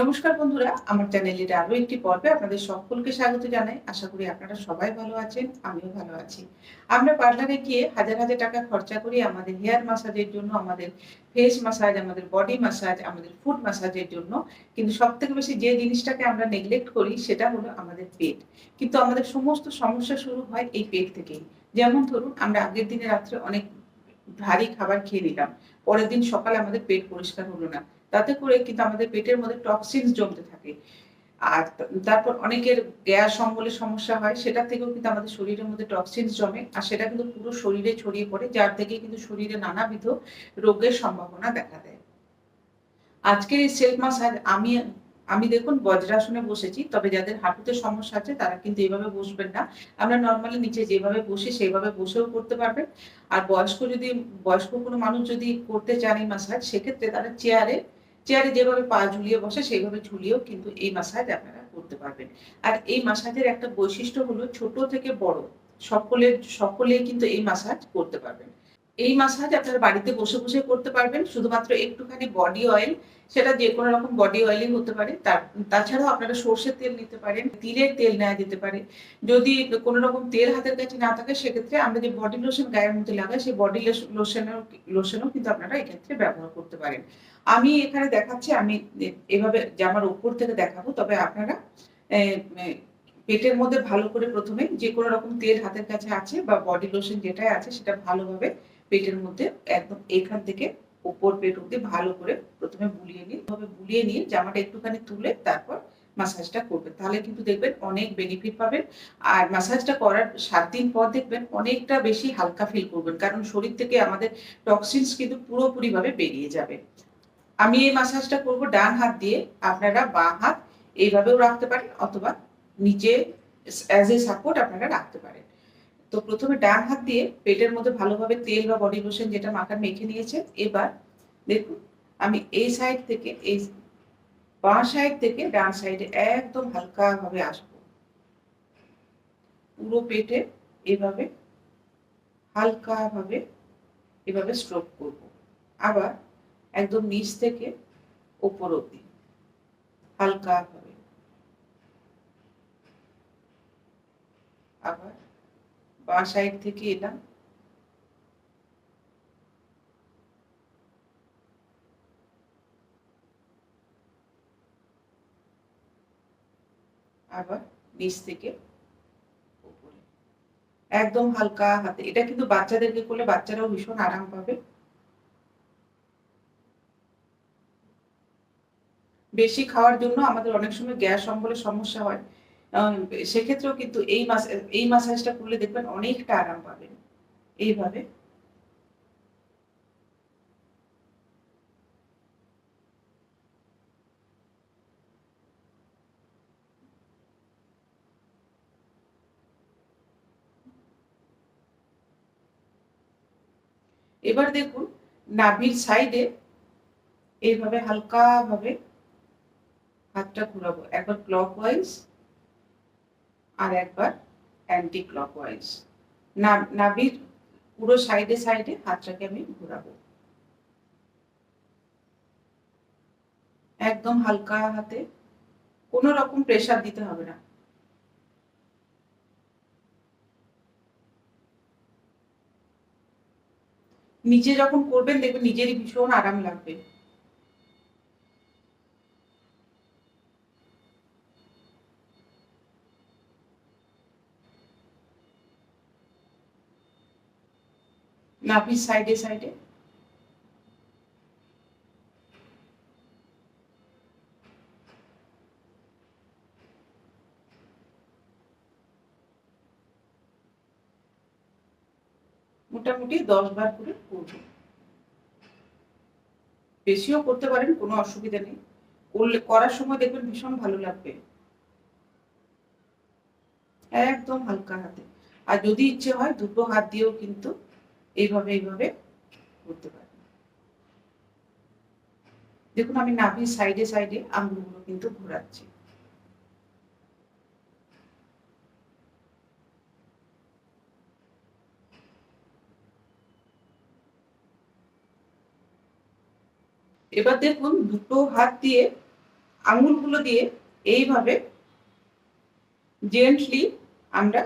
নমস্কার বন্ধুরা, আমার চ্যানেলের আরও একটি পর্বে আপনাদের সকলকে স্বাগত জানাই। আশা করি আপনারা সবাই ভালো আছেন, আমিও ভালো আছি। আমরা পার্লারে গিয়ে হাজার হাজার টাকা খরচা করি আমাদের হেয়ার মাসাজের জন্য, আমাদের ফেস মাসাজ, আমাদের বডি মাসাজ, আমাদের ফুড মাসাজের জন্য। কিন্তু সব থেকে বেশি যে জিনিসটাকে আমরা নেগলেক্ট করি, সেটা হলো আমাদের পেট। কিন্তু আমাদের সমস্ত সমস্যা শুরু হয় এই পেট থেকেই। যেমন ধরুন, আমরা আগের দিনে রাত্রে অনেক ভারী খাবার খেয়ে নিলাম, পরের দিন সকালে আমাদের পেট পরিষ্কার হলো না। তাতে করে কিন্তু আমাদের পেটের মধ্যে টক্সিনস জমতে থাকে। আর তারপর অনেকের গ্যাস অম্বলের সমস্যা হয় সেটা থেকেও কিন্তু আমাদের শরীরের মধ্যে টক্সিনস জমে, আর সেটা কিন্তু পুরো শরীরে ছড়িয়ে পড়ে, যার থেকে কিন্তু শরীরে নানাবিধ রোগের সম্ভাবনা দেখা দেয়। আজকের এই সেলফ মাসাজ আমি আমি দেখুন বজ্রাসনে বসেছি, তবে যাদের হাঁটুতে সমস্যা আছে, তারা কিন্তু এইভাবে বসবেন না। আমরা নর্মালি নিচে যেভাবে বসি সেইভাবে বসেও করতে পারবেন আর বয়স্ক যদি, বয়স্ক কোনো মানুষ যদি করতে চান এই মাসাজ সেক্ষেত্রে তারা চেয়ারে চেয়ারে যেভাবে পা ঝুলিয়ে বসে, সেইভাবে ঝুলিয়েও কিন্তু এই মাসাজ আপনারা করতে পারবেন। আর এই মাসাজের একটা বৈশিষ্ট্য হলো ছোট থেকে বড়, সকলের, সকলেই কিন্তু এই মাসাজ করতে পারবেন। এই মাসাজ আপনারা বাড়িতে বসে বসে করতে পারবেন। শুধুমাত্র একটুখানি বডি অয়েল সেটা যে কোনো রকম বডি অয়েলই হতে পারে। তার, তাছাড়াও আপনারা সর্ষের তেল নিতে পারেন, তিলের তেল নেওয়া যেতে পারে। যদি কোনো রকম তেল হাতের কাছে না থাকে, সেক্ষেত্রে আমরা যে বডি লোশন গায়ের মধ্যে লাগাই, সেই বডি লোশনের লোশনও কিন্তু আপনারা এক্ষেত্রে ব্যবহার করতে পারেন। আমি এখানে দেখাচ্ছি, আমি এভাবে জামার উপর থেকে দেখাবো, তবে আপনারা পেটের মধ্যে ভালো করে প্রথমে যে কোনো রকম তেল হাতের কাছে আছে বা বডি লোশন যেটাই আছে, সেটা ভালোভাবে পেটের মধ্যে একদম এখান থেকে উপর পেট অব্দি ভালো করে প্রথমে বুলিয়ে নিন। ভাবে বুলিয়ে নিয়ে জামাটা একটুখানি তুলে তারপর মাসাজটা করবেন। তাহলে কিন্তু দেখবেন অনেক বেনিফিট পাবেন। আর মাসাজটা করার সাত দিন পর দেখবেন অনেকটা বেশি হালকা ফিল করবেন। কারণ শরীর থেকে আমাদের টক্সিনস কিন্তু পুরোপুরিভাবে বেরিয়ে যাবে। আমি এই মাসাজটা করব ডান হাত দিয়ে। আপনারা বাঁ হাত এইভাবেও রাখতে পারেন অথবা নিচে অ্যাজ এ সাপোর্ট আপনারা রাখতে পারেন। তো প্রথমে ডান হাত দিয়ে পেটের মধ্যে ভালোভাবে তেল বা বডি লোশন যেটা মাথা মেখে নিয়েছে, এবার দেখুন, আমি এই সাইড থেকে এই বাঁ সাইড থেকে ডান সাইডে একদম হালকা ভাবে আসব। পুরো পেটে এভাবে হালকা ভাবে এভাবে স্ট্রোক করব। আবার একদম নিচ থেকে ওপর অব্দি হালকা ভাবে আবার বাঁ সাইড থেকে এলাম। আবার নিচ থেকে উপরে একদম হালকা হাতে। এটা কিন্তু বাচ্চাদেরকে করলে বাচ্চারাও ভীষণ আরাম পাবে। বেশি খাওয়ার জন্য আমাদের অনেক সময় গ্যাস অম্বলের সমস্যা হয়। সেক্ষেত্রেও কিন্তু এই মাস, এই মাসাজটা করলে দেখবেন অনেকটা আরাম পাবেন। এইভাবে। এবার দেখুন, নাভির সাইডে এইভাবে হালকা ভাবে হাতটা ঘুরাবো। একবার ক্লক ওয়াইজ আর একবার অ্যান্টি ক্লক ওয়াইজ নাভির পুরো সাইডে সাইডে হাতটাকে আমি ঘোরাবো। একদম হালকা হাতে। কোনো রকম প্রেসার দিতে হবে না। নিজে যখন করবেন, দেখবেন নিজেরই ভীষণ আরাম লাগবে। নাভির সাইডে সাইডে মোটামুটি দশ বার করে করব। বেশিও করতে পারেন, কোনো অসুবিধা নেই। করলে, করার সময় দেখবেন ভীষণ ভালো লাগবে। একদম হালকা হাতে। আর যদি ইচ্ছে হয়, দুটো হাত দিয়েও কিন্তু এইভাবে এইভাবে করতে পারি দেখুন, আমি নাভির সাইডে সাইডে আঙুলগুলো কিন্তু ঘোরাচ্ছি। এবার দেখুন, দুটো হাত দিয়ে আঙুলগুলো দিয়ে এইভাবে জেন্টলি আমরা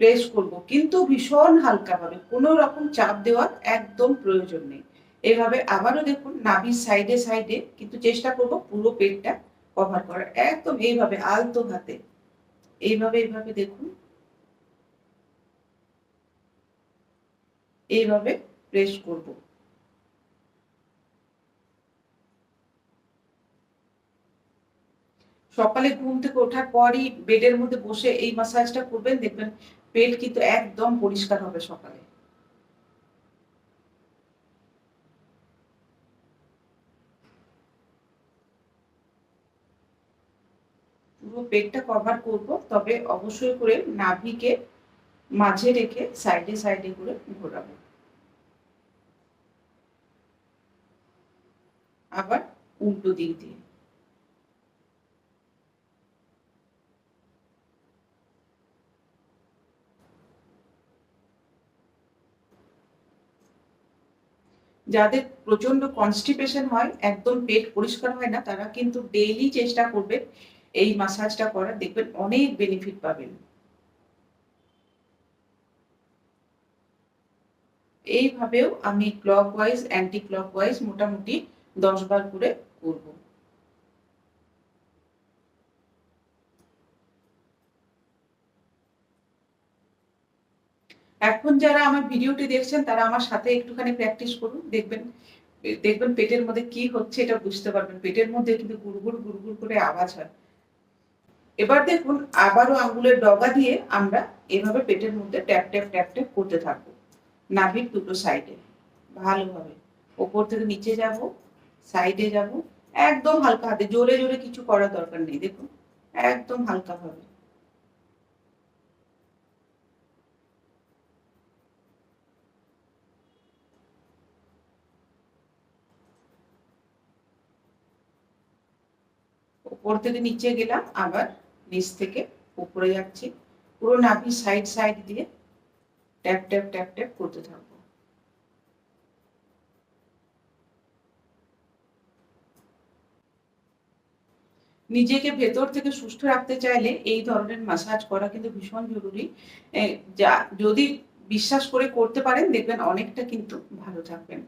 প্রেস করব। কিন্তু ভীষণ হালকাভাবে কোনো রকম চাপ দেওয়ার একদম প্রয়োজন নেই। এভাবে আবারও দেখুন, নাভির সাইডে সাইডে কিন্তু চেষ্টা করব পুরো পেটটা কভার করার। একদম এইভাবে, আলতো হাতে। এইভাবে এইভাবে দেখুন। এইভাবে প্রেস করব। সকালে ঘুম থেকে ওঠার পরই বেডের মধ্যে বসে এই মাসাজটা করবেন। দেখবেন পেট কিন্তু একদম পরিষ্কার হবে সকালে। পুরো পেটটা কভার করব, তবে অবশ্যই করে নাভিকে মাঝে রেখে সাইডে সাইডে করে ঘোরাবো। আবার উল্টো দিক দিয়ে। যাদের প্রচণ্ড কনস্টিপেশন হয়, একদম পেট পরিষ্কার হয় না, তারা কিন্তু ডেইলি চেষ্টা করবে এই মাসাজটা করার। দেখবেন অনেক বেনিফিট পাবেন। এইভাবেও আমি clockwise anti clock wise মোটামুটি দশ বার করে করব। এখন যারা আমার ভিডিওটি দেখছেন, তারা আমার সাথে একটুখানি প্র্যাকটিস করুন, দেখবেন দেখবেন পেটের মধ্যে কি হচ্ছে এটা বুঝতে পারবেন। পেটের মধ্যে কিন্তু গুড়গুড় গুড়গুড় করে আওয়াজ হয়। এবার দেখুন, আবারও আঙ্গুলের ডগা দিয়ে আমরা এভাবে পেটের মধ্যে ট্যাপ ট্যাপ ট্যাপ ট্যাপ করতে থাকব। নাভির দুটো সাইডে ভালোভাবে। ওপর থেকে নিচে যাব সাইডে যাব। একদম হালকা হাতে, জোরে জোরে কিছু করার দরকার নেই, দেখুন। একদম হালকা উপর থেকে নিচে গেলাম, আবার নিচ থেকে উপরে যাচ্ছি। পুরো নাভি সাইড সাইড দিয়ে ট্যাপ ট্যাপ ট্যাপ ট্যাপ করতে থাকব। নিজেকে ভেতর থেকে সুস্থ রাখতে চাইলে এই ধরনের মাসাজ করা কিন্তু ভীষণ জরুরি। যা, যদি বিশ্বাস করে করতে পারেন, দেখবেন অনেকটা কিন্তু ভালো থাকবেন।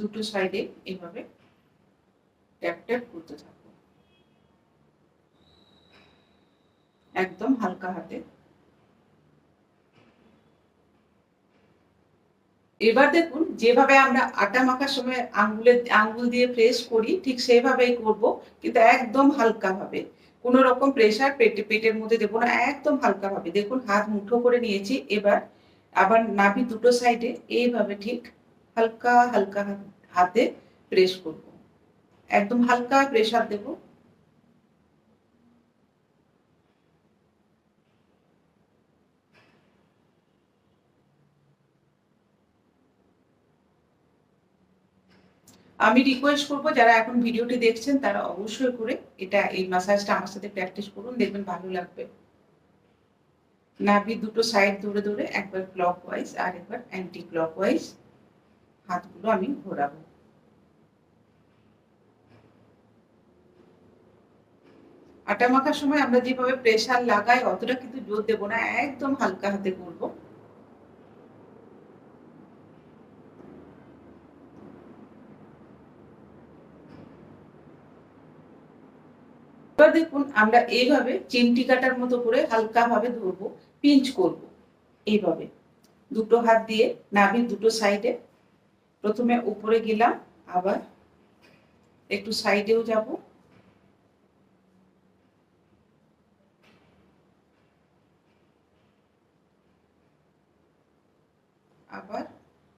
দুটো সাইডে এইভাবে ট্যাপ ট্যাপ করতে থাকব। একদম হালকা হাতে। এবার দেখুন, যেভাবে আমরা আটা মাখার সময় আঙ্গুলের আঙ্গুল দিয়ে প্রেস করি, ঠিক সেইভাবেই করব, কিন্তু একদম হালকা ভাবে কোনো রকম প্রেসার পেটে, পেটের মধ্যে দেবো না, একদম হালকা ভাবে দেখুন, হাত মুঠো করে নিয়েছি। এবার আবার নাভি দুটো সাইডে এইভাবে ঠিক হালকা হালকা হাতে প্রেস করব। একদম হালকা প্রেসার দেব। আমি রিকোয়েস্ট করব, যারা এখন ভিডিওটি দেখছেন, তারা অবশ্যই করে এটা, এই মাসাজটা আমার সাথে প্র্যাকটিস করুন, দেখবেন ভালো লাগবে। নাভি দুটো সাইড ধরে ধরে, একবার ক্লক ওয়াইজ আর একবার অ্যান্টি ক্লক ওয়াইজ হাতগুলো আমি ঘোরাবো। আটা মাখার সময় আমরা যেভাবে প্রেশার লাগাই, অতটা কিন্তু জোর দেবো না, একদম হালকা হাতে করব। এবার দেখুন, আমরা এইভাবে চিমটি কাটার মতো করে হালকা ভাবে ধরবো পিঞ্চ করব। এইভাবে। দুটো হাত দিয়ে নাভির দুটো সাইডে প্রথমে উপরে গেলাম আবার একটু সাইডেও যাব। আবার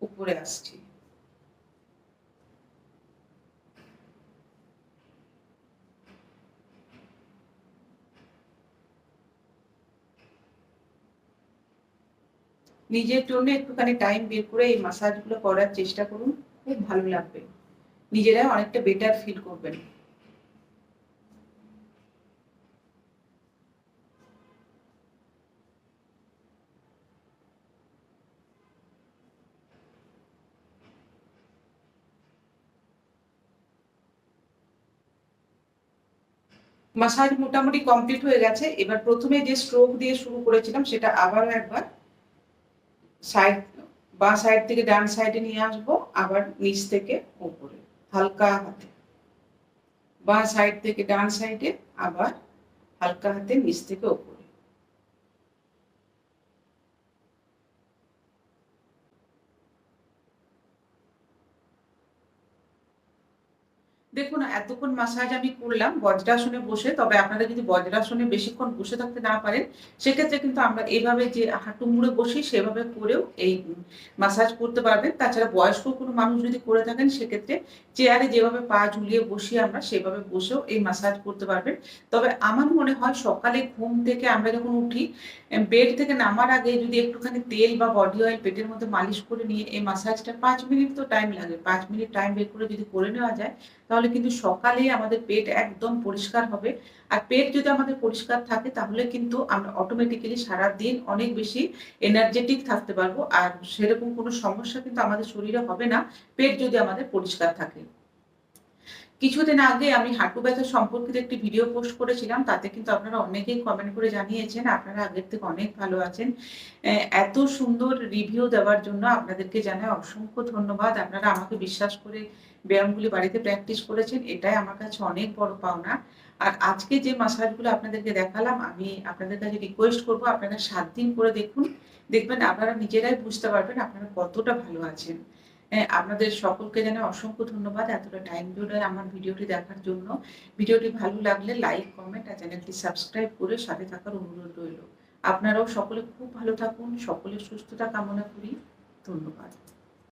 উপরে আসছি। নিজের জন্য একটুখানি টাইম বের করে এই মাসাজগুলো করার চেষ্টা করুন, খুব ভালো লাগবে। নিজেরাই অনেকটা বেটার ফিল করবেন। মাসাজ মোটামুটি কমপ্লিট হয়ে গেছে। এবার প্রথমে যে স্ট্রোক দিয়ে শুরু করেছিলাম, সেটা আবারও একবার সাইড, বা সাইড থেকে ডান সাইডে নিয়ে আসব, আবার নিচ থেকে উপরে, হালকা হাতে। বা সাইড থেকে ডান সাইডে, আবার হালকা হাতে নিচ থেকে উপরে। দেখুন, এতক্ষণ মাসাজ আমি করলাম বজ্রাসনে বসে, তবে আপনারা যদি বজ্রাসনে বেশিক্ষণ বসে থাকতে না পারেন, সেক্ষেত্রে কিন্তু আমরা এইভাবে যে হাঁটু মুড়ে বসি, সেভাবে করেও এই মাসাজ করতে পারবেন। তাছাড়া বয়স্ক কোনো মানুষ যদি করে থাকেন, সেক্ষেত্রে চেয়ারে যেভাবে পা ঝুলিয়ে বসি আমরা, সেভাবে বসেও এই মাসাজ করতে পারবেন। তবে আমার মনে হয় সকালে ঘুম থেকে আমরা যখন উঠি বেড থেকে নামার আগে যদি একটুখানি তেল বা বডি অয়েল পেটের মধ্যে মালিশ করে নিয়ে এই মাসাজটা পাঁচ মিনিট তো টাইম লাগে। পাঁচ মিনিট টাইম বের করে যদি করে নেওয়া যায়, তাহলে কিন্তু সকালে আমাদের পেট একদম পরিষ্কার হবে। আর পেট যদি আমাদের পরিষ্কার থাকে, তাহলে কিন্তু আমরা অটোমেটিক্যালি সারা দিন অনেক বেশি এনার্জেটিক থাকতে পারব। আর সেরকম কোনো সমস্যা কিন্তু আমাদের শরীরে হবে না, পেট যদি আমাদের পরিষ্কার থাকে। কিছুদিন আগে আমি হাঁটু ব্যথা সম্পর্কিত একটি ভিডিও পোস্ট করেছিলাম, তাতে কিন্তু আপনারা অনেকেই কমেন্ট করে জানিয়েছেন, আপনারা আগের থেকে অনেক ভালো আছেন। এত সুন্দর রিভিউ দেওয়ার জন্য আপনাদেরকে জানাই অসংখ্য ধন্যবাদ। আপনারা আমাকে বিশ্বাস করে ব্যায়ামগুলি বাড়িতে প্র্যাকটিস করেছেন, এটাই আমার কাছে অনেক বড় পাওনা। আর আজকে যে মাসাজগুলো আপনাদেরকে দেখালাম, আমি আপনাদের কাছে রিকোয়েস্ট করব, আপনারা সাত দিন করে দেখুন। দেখবেন আপনারা নিজেরাই বুঝতে পারবেন আপনারা কতটা ভালো আছেন। আপনাদের সকলকে জানাই অসংখ্য ধন্যবাদ এতটা টাইম ধরে আমার ভিডিওটি দেখার জন্য। ভিডিওটি ভালো লাগলে লাইক কমেন্ট আর চ্যানেলটি সাবস্ক্রাইব করে সাথে থাকার অনুরোধ রইল। আপনারাও সকলে খুব ভালো থাকুন, সকলের সুস্থতা কামনা করি। ধন্যবাদ।